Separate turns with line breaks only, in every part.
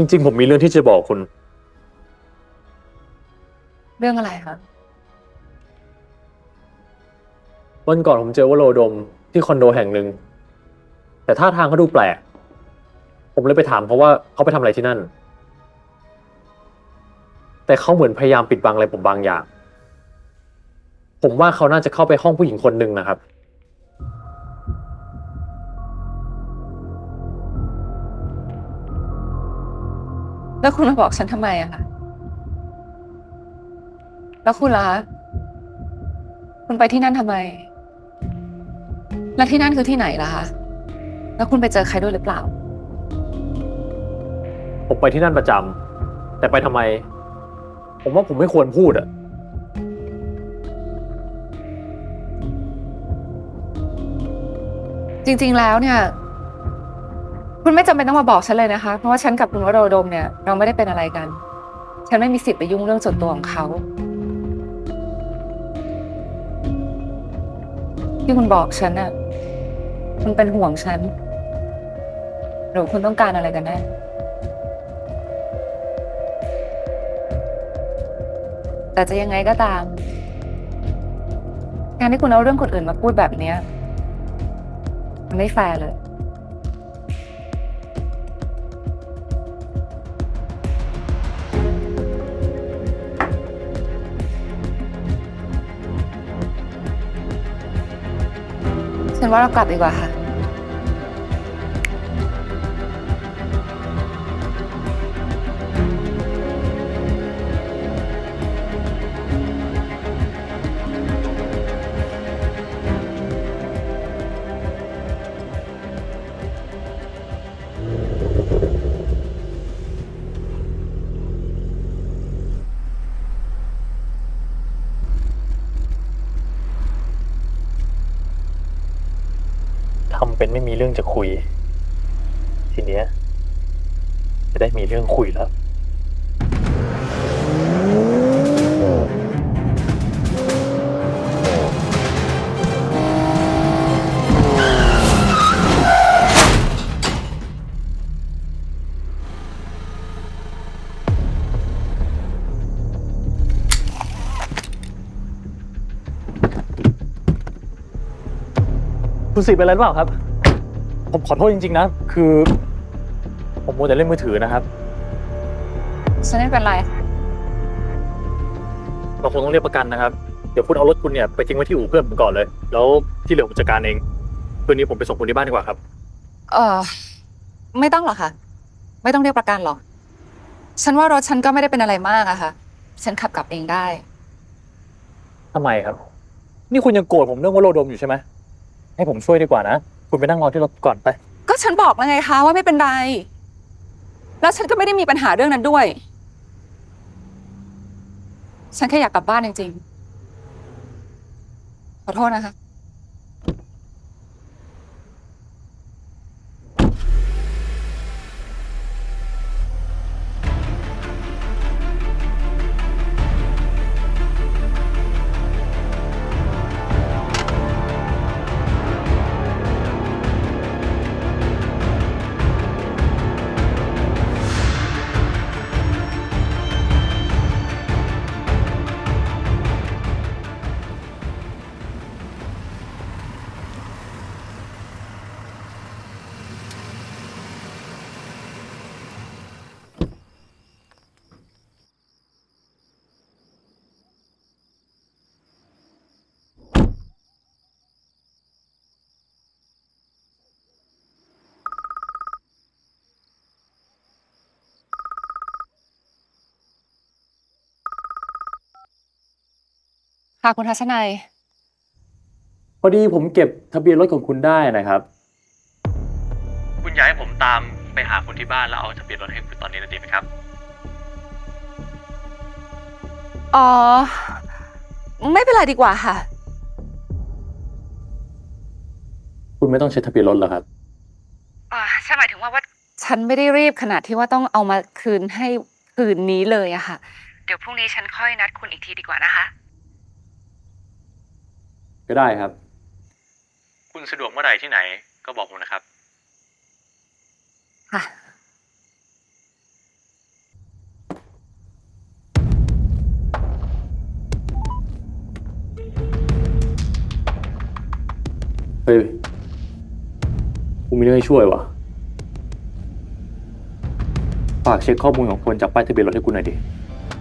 จริง ๆ ผมมีเรื่องที่จะบอกคุณ
เรื่องอะไรคะ
วันก่อนผมเจอว่าโลดมที่คอนโดแห่งหนึ่ง แต่ท่าทางเขาดูแปลก ผมเลยไปถามเขาว่าเขาไปทำอะไรที่นั่น แต่เขาเหมือนพยายามปิดบังอะไรผมบางอย่าง ผมว่าเขาน่าจะเข้าไปห้องผู้หญิงคนหนึ่งนะครับ
แล้วคุณมาบอกฉันทำไมอะคะแล้วคุณล่ะคะคุณไปที่นั่นทำไม แล้วที่นั่นคือที่ไหนล่ะคะแล้วคุณไปเจอใครด้วยหรือเปล่า
ผมไปที่นั่นประจำแต่ไปทำไม ผมว่าผมไม่ควรพูดอะ
จริง ๆแล้วเนี่ย คุณไม่จำเป็นต้องมาบอกฉันเลยนะคะ เพราะว่าฉันกับคุณวโรดมเนี่ยเราไม่ได้เป็นอะไรกัน ฉันไม่มีสิทธิ์ไปยุ่งเรื่องส่วนตัวของเขาที่คุณบอกฉันน่ะคุณเป็นห่วงฉัน หรือคุณต้องการอะไรกันแน่แต่จะยังไงก็ตาม การที่คุณเอาเรื่องคนอื่นมาพูดแบบเนี้ยมันไม่แฟร์เลย ฉันว่าเรากลับดีกว่าค่ะ
ทำเป็นไม่มีเรื่องจะคุย ทีเนี้ย จะได้มีเรื่องคุยแล้ว คุณสิเป็นอะไรหรือเปล่าครับ ผมขอโทษจริงๆนะ คือ ผมมัวแต่เล่นมือถือนะครับ
ฉันไม่เป็นไร
เราคงต้องเรียกประกันนะครับ เดี๋ยวคุณเอารถคุณเนี่ยไปทิ้งไว้ที่อู่เพื่อนผมก่อนเลย แล้วที่เหลือผมจัดการเองคืนนี้ผมไปส่งคุณที่บ้านดีกว่าครับ
เออไม่ต้องหรอกค่ะ ไม่ต้องเรียกประกันหรอก ฉันว่ารถฉันก็ไม่ได้เป็นอะไรมากอะค่ะ ฉันขับกลับเองได้
ทำไมครับ นี่คุณยังโกรธผมเรื่องว่าโลดมอยู่ใช่ไหม ให้ผมช่วยดีกว่านะ คุณไปนั่งรอที่รถก่อนไป
ก็ฉันบอกแล้วไงคะว่าไม่เป็นไร แล้วฉันก็ไม่ได้มีปัญหาเรื่องนั้นด้วย ฉันแค่อยากกลับบ้านจริงๆ ขอโทษนะคะ ค่ะคุณทัศนัย
พอดีผมเก็บทะเบียนรถของคุณได้นะครับ คุณอยากให้ผมตามไปหาคนที่บ้านแล้วเอาทะเบียนรถให้คุณตอนนี้นะดีไหมครับ
อ๋อ ไม่เป็นไรดีกว่าค่ะ
คุณไม่ต้องใช้ทะเบียนรถหรอครับ
อ่าฉันหมายถึงว่าว่า ฉันไม่ได้รีบขนาดที่ว่าต้องเอามาคืนให้คืนนี้เลยอะค่ะ เดี๋ยวพรุ่งนี้ฉันค่อยนัดคุณอีกทีดีกว่านะคะ
ก็ได้ครับ คุณสะดวกเมื่อไหร่ที่ไหน ก็บอกผมนะครับ
ค่ะ
เฮ้ยกูมีเรื่องให้ช่วยว่ะ ฝากเช็คข้อมูลของคนจากป้ายทะเบียนรถให้กูหน่อยดิ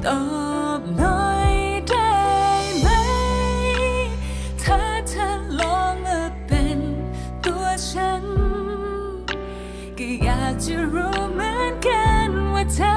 ต่ ก็อยากจะรู้เหมือนกันว่าเธอ